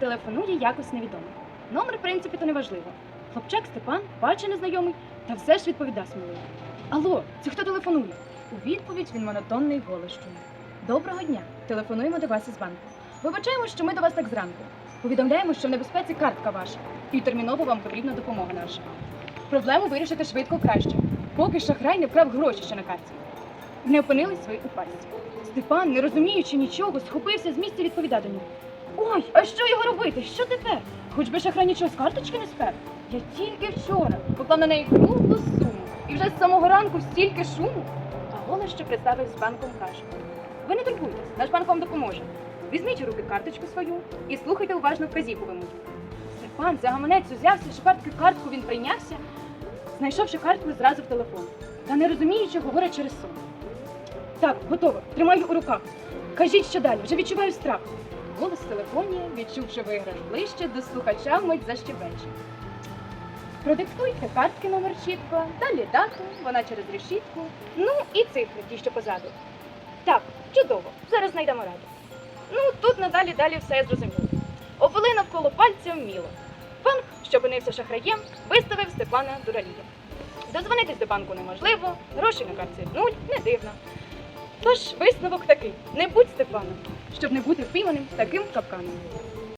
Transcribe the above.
телефонує якось невідомо. Номер, в принципі, то не важливо. Хлопчак Степан, бачить незнайомий, та все ж відповіда сміливо. Алло, це хто телефонує? У відповідь він монотонний голос чує. Доброго дня! Телефонуємо до вас із банку. Вибачаємо, що ми до вас так зранку. Повідомляємо, що в небезпеці картка ваша, і терміново вам потрібна допомога наша. Проблему вирішити швидко краще, поки шахрай не вкрав гроші ще на карті. Не опинились ви у пастці. Степан, не розуміючи нічого, схопився з місця відповідати нього. Ой, а що його робити? Що тепер? Хоч би шахрай нічого з карточки не спер. Я тільки вчора поклав на неї круглу суму. І вже з самого ранку стільки шуму. А голос, що представив з банком, каже: Ви не турбуйтесь, наш банк вам допоможе. Візьміть у руки карточку свою і слухайте уважно вказівку вимогу. Степан за гаманець узявся, шукати картку він прийнявся, знайшовши картку зразу в телефон. Та не розуміючи, говорить через сон. Так, готово. Тримаю у руках. Кажіть, що далі, вже відчуваю страх. Голос в телефоні, відчувши виграш ближче, до слухача вмить защебече. Продиктуйте картки номер чітко, далі дату, вона через решітку, ну і цифри, ті, що позаду. Так, чудово, зараз знайдемо раду. Ну, тут надалі далі все зрозуміло. Обвели навколо пальця вміло. Банк, що опинився шахраєм, виставив Степана дуралієм. Дозвонитись до банку неможливо, грошей на карті нуль, не дивно. Тож висновок такий: не будь Степаном, щоб не бути впійманим таким капканом.